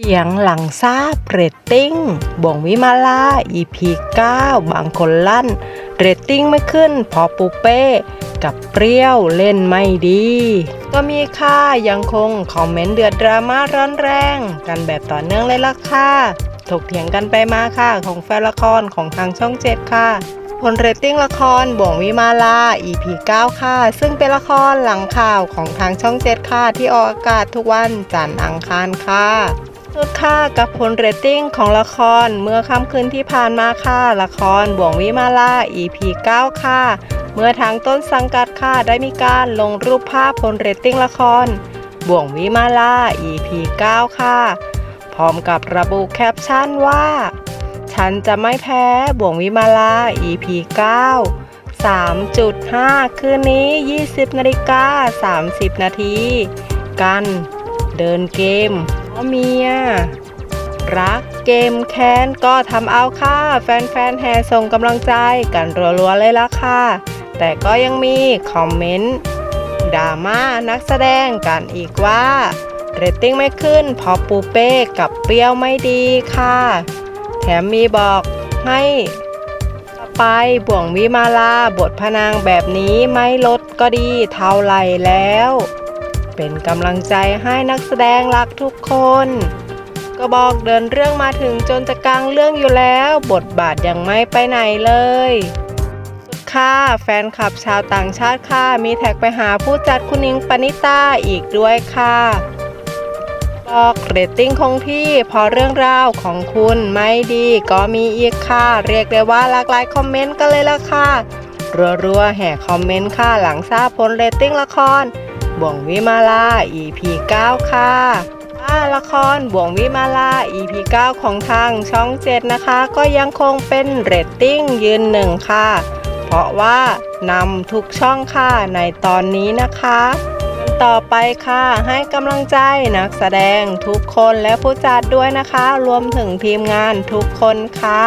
เสียงหลังทราบเรตติ้ง บ่วงวิมาลา EP 9 บางคนลั่น เรตติ้งไม่ขึ้นพอปูเป้ กับเปรี้ยวเล่นไม่ดี ก็มีค่ายังคงคอมเมนต์เดือดดราม่าร้อนแรง กันแบบต่อเนื่องเลยล่ะค่ะถกเถียงกันไปมาค่ะ ของแฟนละครของทางช่องเจ็ดค่ะผลเรตติ้งละครบ่วงวิมาลา EP 9 ค่ะ ซึ่งเป็นละครหลังข่าวของทางช่องเจ็ดค่ะ ที่ออกอากาศทุกวันจันทร์อังคารค่ะุดค่ากับผลเรตติ้งของละครเมื่อค่ำคืนที่ผ่านมาค่ะละครบ่วงวิมาลา EP 9 ค่ะ เมื่อทางต้นสังกัดค่ะได้มีการลงรูปภาพผลเรตติ้งละครบ่วงวิมาลา EP 9 ค่ะ พร้อมกับระบุแคปชั่นว่า ฉันจะไม่แพ้บ่วงวิมาลา EP 9 3.5 คืนนี้ 20นาฬิกา30 นาที กัน เดินเกม เมีย รักเกมแค้นก็ทำเอาค่ะ แฟนๆแห่ส่งกำลังใจกันรัวๆเลยล่ะค่ะ แต่ก็ยังมีคอมเมนต์ดราม่านักแสดงกันอีกว่าเรตติ้งไม่ขึ้นเพอปูเป้กับเปรี้ยวไม่ดีค่ะ แถมมีบอกให้ไปบ่วงวิมาลาบทพนางแบบนี้ไม่ลดก็ดีเท่าไหร่แล้ว เป็นกำลังใจให้นักแสดงรักทุกคน ก็บอกเดินเรื่องมาถึงจนจะกลางเรื่องอยู่แล้ว บทบาทยังไม่ไปไหนเลย ค่ะ แฟนคลับชาวต่างชาติค่ะ มีแท็กไปหาผู้จัดคุณนิงปณิตาอีกด้วยค่ะบอกเรตติ้งคงที่พอเรื่องราวของคุณไม่ดีก็มีอีกค่ะ เรียกได้ว่าหลากหลายคอมเมนต์กันเลยละค่ะ รัวๆแห่คอมเมนต์ค่ะหลังทราบผลเรตติ้งละคร บ่วงวิมาลา EP 9 ค่ะละครบ่วงวิมาลา EP 9 ของทางช่อง 7 นะคะ ก็ยังคงเป็นเรตติ้งยืนหนึ่งค่ะ เพราะว่านำทุกช่องค่ะในตอนนี้นะคะ ต่อไปค่ะให้กำลังใจนักแสดงทุกคนและผู้จัดด้วยนะคะ รวมถึงทีมงานทุกคนค่ะ